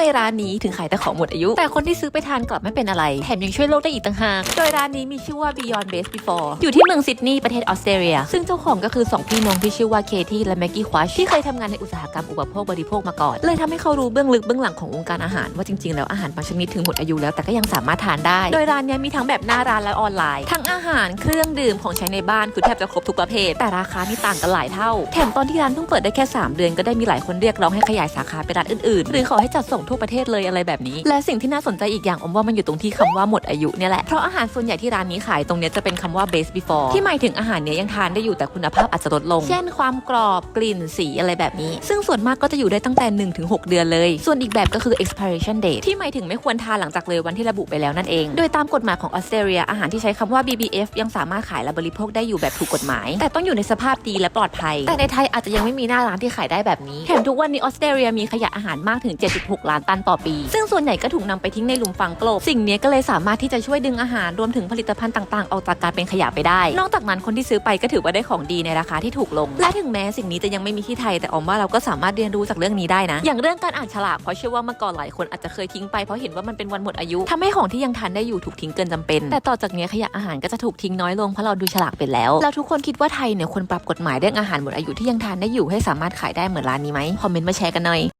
มร้านนี้ถึงขายแต่ของหมดอายุ แต่คนที่ซื้อไปทานกลับไม่เป็นอะไร แถมยังช่วยโลกได้อีกต่างหาก โดยร้านนี้มีชื่อว่า Beyond Base Before อยู่ที่เมืองซิดนีย์ประเทศออสเตรเลีย ซึ่งเจ้าของก็คือ 2 พี่น้องที่ชื่อว่าเคที่และแม็กกี้ควชที่เคยทำงานในอุตสาหกรรมอุปโภคบริโภคมาก่อน เลยทำให้เขารู้เบื้องลึกเบื้องหลังของวงการอาหารว่าจริงๆแล้วอาหารบางชนิดถึงหมดอายุแล้วแต่ก็ยังสามารถทานได้ โดยร้านนี้มีทั้งแบบหน้าร้านและออนไลน์ ทั้งอาหารเครื่องดื่มของใช้ในบ้านคือแทบจะครบทุกประเภท แต่ราคานี่ต่างกันหลายเท่า แถมตอนที่ร้านเพิ่งเปิดได้แค่ 3 เดือนก็ได้มีหลายคนเรียกร้องให้ขยายสาขาไปร้านอื่นๆ หรือขอให้จัดส่งทั่วประเทศเลยอะไรแบบนี้ และสิ่งที่น่าสนใจอีกอย่างอมว่ามันอยู่ตรงที่คำว่าหมดอายุเนี่ยแหละเพราะอาหารส่วนใหญ่ที่ร้านนี้ขายตรงเนี้ยจะเป็นคำว่า base before ที่หมายถึงอาหารเนี้ยยังทานได้อยู่แต่คุณภาพอาจจะลดลง เช่นความกรอบกลิ่นสีอะไรแบบนี้ ซึ่งส่วนมากก็จะอยู่ได้ตั้งแต่ 1-6 เดือนเลย ส่วนอีกแบบก็คือ expiration date ที่หมายถึงไม่ควรทานหลังจากเลยวันที่ระบุไปแล้วนั่นเอง โดยตามกฎหมายของออสเตรเลียอาหารที่ใช้คำว่า BBF ยังสามารถขายและบริโภคได้อยู่แบบถูกกฎหมาย แต่ต้องอยู่ในสภาพดีและปลอดภัย แต่ในไทยอาจจะยังไม่มีหน้าร้านที่ขายได้แบบนี้แถมทุกวันนี้ออสเตรเลียมีขยะอาหารมากถึง 76 ล้านตันต่อปี ซึ่งส่วนใหญ่ก็ถูกนำไปทิ้งในหลุมฝังกลบ สิ่งนี้ก็เลยสามารถที่จะช่วยดึงอาหารรวมถึงผลิตภัณฑ์ต่างๆ ออกจากการเป็นขยะไปได้ นอกจากนั้นคนที่ซื้อไปก็ถือว่าได้ของดีในราคาที่ถูกลง และถึงแม้สิ่งนี้จะยังไม่มีที่ไทย แต่ออมว่าเราก็สามารถเรียนรู้จากเรื่องนี้ได้นะ อย่างเรื่องการอ่านฉลากเพราะเชื่อว่าเมื่อก่อนหลายคนอาจจะเคยทิ้งไปเพราะเห็นว่ามันเป็นวันหมดอายุทำให้ของที่ยังทานได้อยู่ถูกทิ้งเกินจำเป็น แต่ต่อจากนี้ขยะอาหารก็จะถูกทิ้งน้อยลงเพราะเราดูฉลากเป็นแล้วแล้วทุกคนคิดว่าไทยเนี่ยควรปรับกฎหมายเรื่องอาหารหมดอายุที่ยังทานได้อยู่ให้สามารถขายได้เหมือนร้านนี้ไหมคอมเมนต์มาแชร์กันหน่อย